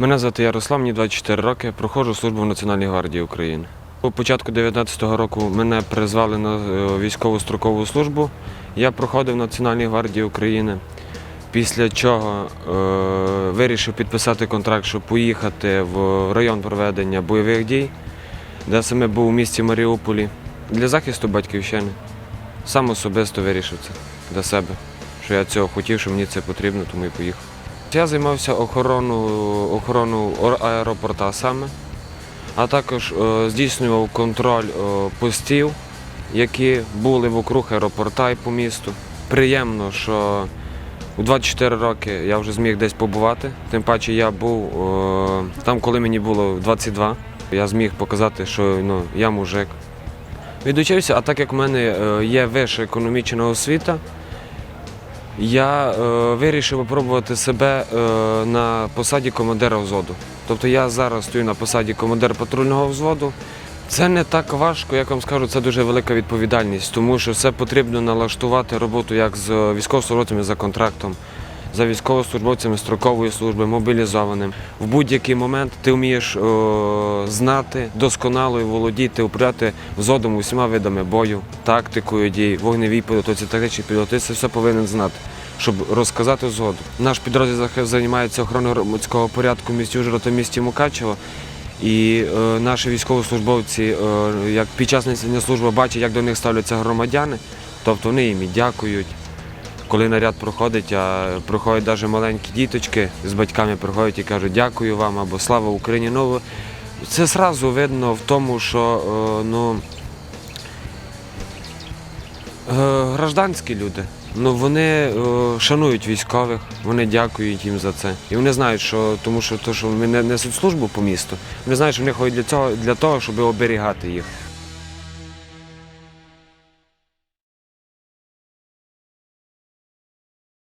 Мене звати Ярослав, мені 24 роки, проходжу службу в Національній гвардії України. У початку 19-го року мене призвали на е, військову строкову службу. Я проходив в Національній гвардії України. Після чого е, вирішив підписати контракт, щоб поїхати в район проведення бойових дій, де саме був у місті Маріуполі, для захисту батьківщини. Сам особисто вирішив це для себе, що я цього хотів, що мені це потрібно, тому і поїхав. Я займався охороною охорону аеропорта саме, а також е, здійснював контроль е, постів, які були вокруг аеропорта і по місту. Приємно, що у 24 роки я вже зміг десь побувати. Тим паче я був е, там, коли мені було 22. Я зміг показати, що ну, я мужик. Відучився, а так як в мене є вища економічна освіта, я е, вирішив спробувати себе е, на посаді командира взводу. Тобто я зараз стою на посаді командира патрульного взводу. Це не так важко, як вам скажу, це дуже велика відповідальність, тому що все потрібно налаштувати роботу як з військовослужбовцями за контрактом, за військовослужбовцями строкової служби, мобілізованим. В будь-який момент ти вмієш е, знати, досконало і володіти, управляти взводом усіма видами бою, тактикою дій, вогневій підготовці, тактичній підготовці. Це все повинен знати, щоб розказати згоду. Наш підрозділ займається охороною громадського порядку в місті Ужгород та місті Мукачево. І е, наші військовослужбовці, е, як під час несення служби бачать, як до них ставляться громадяни, тобто вони їм і дякують. Коли наряд проходить, а проходять навіть маленькі діточки з батьками приходять і кажуть дякую вам або слава Україні. Ну, це одразу видно в тому, що е, ну, е, гражданські люди. Ну, вони е, шанують військових, вони дякують їм за це. І вони знають, що тому що, то, що вони несуть службу по місту, вони знають, що вони ходять для цього для того, щоб оберігати їх.